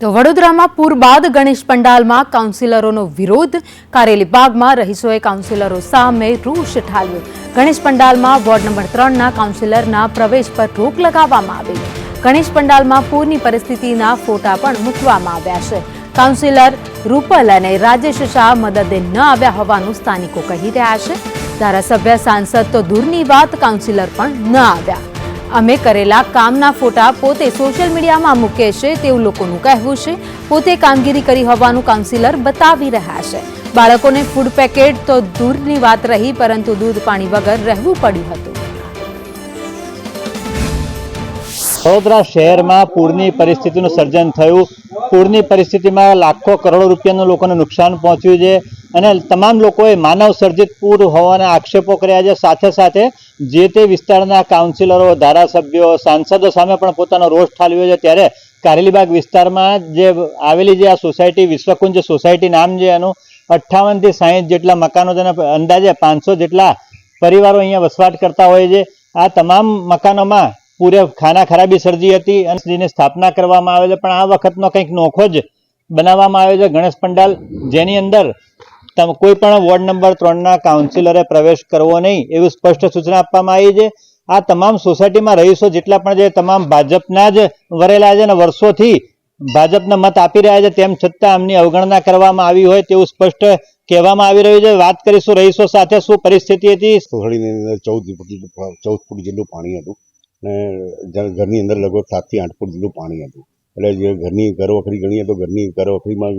તો વડોદરામાં પૂર બાદ ગણેશ પંડાલમાં કાઉન્સિલરોનો વિરોધ. કારેલી બાગમાં રહીશોએ કાઉન્સિલરો સામે રોષ ઠાલ્યો ગણેશ પંડાલમાં વોર્ડ નંબર ત્રણના કાઉન્સિલરના પ્રવેશ પર રોક લગાવવામાં આવી. ગણેશ પંડાલમાં પૂરની પરિસ્થિતિના ફોટા પણ મૂકવામાં આવ્યા છે. કાઉન્સિલર રૂપલ અને રાજેશ શાહ મદદે ન આવ્યા હોવાનું સ્થાનિકો કહી રહ્યા છે. ધારાસભ્ય સાંસદ તો દૂરની વાત, કાઉન્સિલર પણ ન આવ્યા. અમે કરેલા કામના ફોટા પોતે સોશિયલ મીડિયામાં મૂકે છે તેવું લોકોનું કહેવું છે. પોતે કામગીરી કરી હોવાનું કાઉન્સિલર બતાવી રહ્યા છે. બાળકોને ફૂડ પેકેટ તો દૂરની વાત રહી, પરંતુ દૂધ પાણી વગર રહેવું પડ્યું હતું. વડોદરા શહેરમાં પૂરની પરિસ્થિતિનું સર્જન થયું. પૂરની પરિસ્થિતિમાં લાખો કરોડો રૂપિયાનું લોકોને નુકસાન પહોંચ્યું છે. અને તમામ લોકોએ માનવ સર્જિત પૂર હોવાના આક્ષેપો કર્યા છે. સાથે સાથે જે તે વિસ્તારના કાઉન્સિલરો, ધારાસભ્યો, સાંસદો સામે પણ પોતાનો રોષ ઠાલવ્યો છે. ત્યારે કારેલીબાગ વિસ્તારમાં જે આવેલી જે આ સોસાયટી, વિશ્વકુંજ સોસાયટી નામ છે એનું અઠ્ઠાવનથી સાહીઠ જેટલા મકાનો તેના અંદાજે પાંચસો જેટલા પરિવારો અહીંયા વસવાટ કરતા હોય છે. આ તમામ મકાનોમાં પૂરે ખાના ખરાબી સર્જી હતી અને જેની સ્થાપના કરવામાં આવે છે. પણ આ વખતનો કંઈક નોખો જ બનાવવામાં આવ્યો છે. ગણેશ પંડાલ, જેની અંદર તમ કોઈ પણ વોર્ડ નંબર ત્રણના કાઉન્સિલરે પ્રવેશ કરવો નહીં, એવી સ્પષ્ટ સૂચના આપવામાં આવી છે. આ તમામ સોસાયટીમાં રહીશો જેટલા પણ જે તમામ ભાજપના જ વરેલા છે અને વર્ષોથી ભાજપને મત આપી રહ્યા છે, તેમ છતાં એમની અવગણના કરવામાં આવી હોય તેવું સ્પષ્ટ કહેવામાં આવી રહ્યું છે. વાત કરીશું રહીશો સાથે, શું પરિસ્થિતિ હતી? ચૌદ ફૂટ ચૌદ ફૂટ જેટલું પાણી હતું. અને ઘરની અંદર લગભગ સાતથી આઠ ફૂટ જેટલું પાણી હતું. એટલે જે ઘરની ઘરવખરી ગણીએ તો ઘરની ઘરવખરીમાં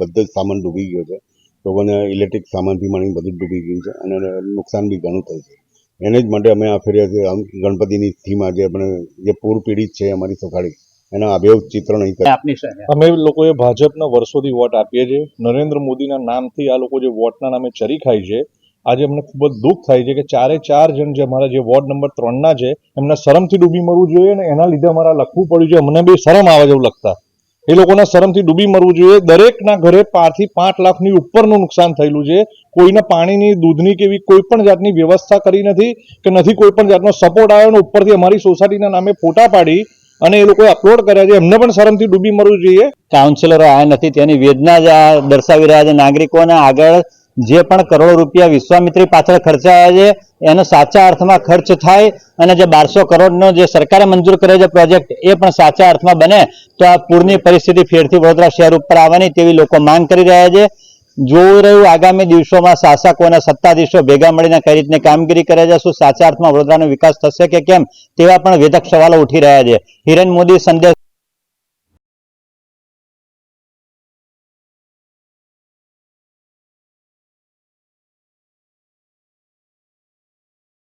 બધો જ સામાન ડૂબી ગયો છે. લોકોને ઇલેક્ટ્રિક સામાનથી માંડીને બધું ડૂબી ગયું છે અને નુકસાન બી ઘણું થયું છે. એને જ માટે અમે આ ફેર્યા છે આમ ગણપતિની થીમ આજે આપણે જે પૂર પીડિત છે અમારી સોસાયટી એના અભેવ ચિત્રણ અહીં. આપની અમે લોકોએ ભાજપના વર્ષોથી વોટ આપીએ છીએ. નરેન્દ્ર મોદીના નામથી આ લોકો જે વોટના નામે ચરી ખાય છે આજે અમને ખૂબ જ દુઃખ થાય છે કે ચારે ચાર જણ જે અમારા જે વોર્ડ નંબર ત્રણના છે એમના શરમથી ડૂબી મરવું જોઈએ અને એના લીધે અમારા લખવું પડ્યું છે. અમને બી શરમ આવે છે એવું લખતા. એ લોકોના શરમથી ડૂબી મરવું જોઈએ. દરેકના ઘરે પાંચથી પાંચ લાખની ઉપરનું નુકસાન થયેલું છે. કોઈને પાણીની, દૂધની કે એવી કોઈ પણ જાતની વ્યવસ્થા કરી નથી કે નથી કોઈ પણ જાતનો સપોર્ટ આવ્યો અને ઉપરથી અમારી સોસાયટીના નામે ફોટા પાડી અને એ લોકોએ અપલોડ કર્યા છે. એમને પણ શરમથી ડૂબી મરવું જોઈએ. કાઉન્સિલરો આવ્યા નથી. તેની વેદના જ દર્શાવી રહ્યા છે. નાગરિકોને આગળ જે પણ કરોડો રૂપિયા વિશ્વામિત્રી પાછળ ખર્ચાયા છે, એનો સાચા અર્થમાં ખર્ચ થાય અને જે બારસો કરોડનો જે સરકારે મંજૂર કર્યો છે પ્રોજેક્ટ, એ પણ સાચા અર્થમાં બને, તો આ પૂરની પરિસ્થિતિ ફેરથી વડોદરા શહેર ઉપર આવવાની તેવી લોકો માંગ કરી રહ્યા છે. જોવું રહ્યું આગામી દિવસોમાં શાસકો અને સત્તાધીશો ભેગા મળીને કઈ રીતની કામગીરી કરે છે, શું સાચા અર્થમાં વડોદરાનો વિકાસ થશે કે કેમ, તેવા પણ વેધક સવાલો ઉઠી રહ્યા છે. હિરેન મોદી સંદેશ